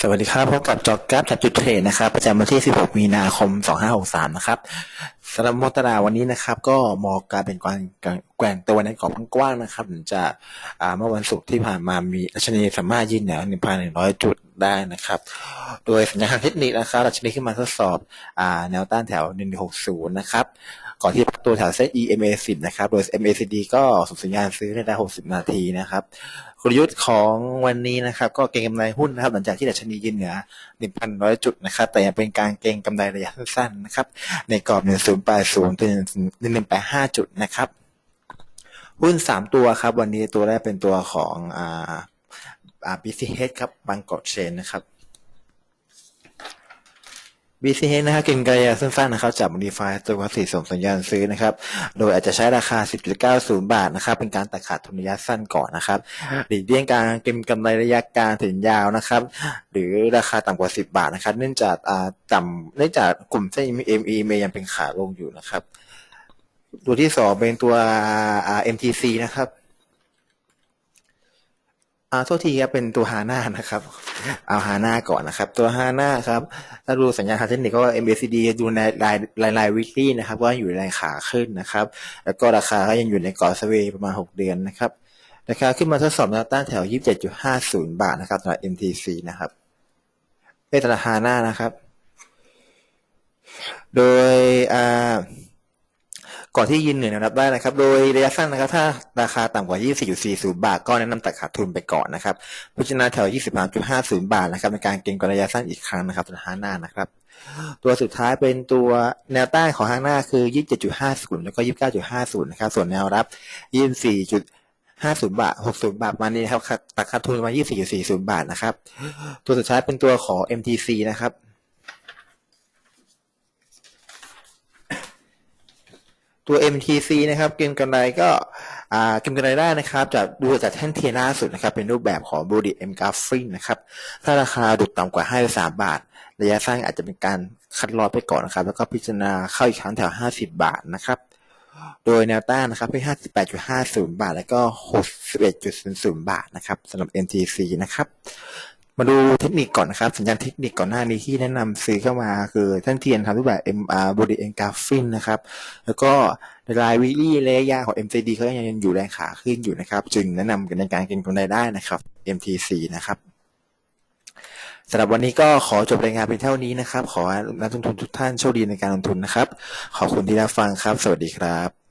สวัสดีครับพบกับจอกราฟจับจุดเทรดนะครับ ประจำวันที่ 16 มีนาคม 2563 นะครับ สำหรับมอตราวันนี้นะครับ ก็มอการเป็นการแกว่งตัวในกรอบกว้างนะครับหลังจากเมื่อวันศุกร์ที่ผ่านมามีดัชนีสามารถยืนเหนือ1,100 จุดได้นะครับ โดยสัญญาณเทคนิคนะครับดัชนีขึ้นมาทดสอบอแนวต้านแถว 160 นะครับ ก่อนที่ตัวแถวเส้น EMA 10 นะครับ โดย MACD ก็ส่งสัญญาณซื้อในระดับ60 นาทีนะครับกลยุทธ์ของวันนี้นะครับ ก็เก็งกำไรหุ้นนะครับ หลังจากที่ดัชนียืนเหนือ 1,100 จุดนะครับ แต่ยังเป็นการเก็งกำไรระยะสั้นๆนะครับ ในกรอบ1080ถึง1185 จุดนะครับหุ้น 3 ตัวครับ วันนี้ตัวแรกเป็นตัวของอ่าอ่า BCH ครับบางกอกเชนนะครับ BCH นะครับเก็งกำไรระยะสั้นๆนะครับจาก Modify ตัวสีส่งสัญญาณซื้อนะครับ โดยอาจจะใช้ราคา 10.90 บาทนะครับ เป็นการตัดขาดทุนระยะสั้นก่อนนะครับหลีกเลี่ยงการเก็งกำไรระยะกลางถึงยาวนะครับ หรือราคาต่ำกว่า 10 บาทนะครับ เนื่องจากอ่าต่ำเนื่องจากกลุ่มเส้น ME เมยังเป็นขาลงอยู่นะครับ ตัวที่สองเป็นตัวอ่า MTC นะครับ อ่าโทษทีครับเป็นตัวฮาน่านะครับ เอาฮาน่าก่อนนะครับ ตัวฮาน่าครับถ้าดูสัญญาณทางเทคนิคก็ MACD ดูในรายรายรายวิกฤตนะครับว่าอยู่ในขาขึ้นนะครับ แล้วก็ราคาก็ยังอยู่ในกรอบสเวย์ประมาณ 6 เดือนนะครับราคาขึ้นมาทดสอบแนวต้านแถว 27.50 บาทนะครับสำหรับ MTC นะครับเป็นตลาดฮาน่านะครับ โดยอ่า ก่อนที่ยืนเหนื่อแนวรับได้นะครับ โดยระยะสั้นนะครับ ถ้าราคาต่ำกว่า 24.40 บาท ก็แนะนำตัดขาดทุนไปก่อนนะครับพิจารณาแถว 23.50 บาทนะครับในการเก็งกำไรระยะสั้นอีกครั้งนะครับสำหรับฮาน่านะครับ ตัวสุดท้ายเป็นตัวแนวต้านของฮาน่าคือ 27.50 แล้วก็ 29.50 นะครับ ส่วนแนวรับ 24.50บาท60บาทมานี้นะครับตัดขาดทุนมา24.40บาทนะครับ ตัวสุดท้ายเป็นตัวของ MTC นะครับ ตัว MTC นะครับเก็งกำไรก็อ่าเก็งกำไรได้นะครับจากดูจากแท่นเทียร์ล่าสุดนะครับ เป็นรูปแบบของ b o d y M g r a p h i n นะครับ ถ้าราคาดุดต่ำกว่า 53 บาท ระยะสั้นอาจจะเป็นการคัดลอตไปก่อนนะครับ แล้วก็พิจารณาเข้าอีกครั้งแถว 50 บาทนะครับ โดยแนวต้านนะครับที่58.50 บาท แล้วก็ 61.00 บาทนะครับสำหรับ MTC นะครับ มาดูเทคนิคก่อนนะครับ สัญญาณเทคนิคก่อนหน้านี้ที่แนะนำซื้อเข้ามาคือท่านเทียนทำรูปแบบ MR Body e n g r a p h i n นะครับ แล้วก็รายวิลี่ระยะยาวของ MCD เขายังอยู่แรงขาขึ้นอยู่นะครับ จึงแนะนำกันในการเก็งกำไรได้นะครับ MTC นะครับสำหรับวันนี้ก็ขอจบรายงานเพียงเท่านี้นะครับ ขอนักลงทุนทุกท่านโชคดีในการลงทุนนะครับ ขอบคุณที่รับฟังครับ สวัสดีครับ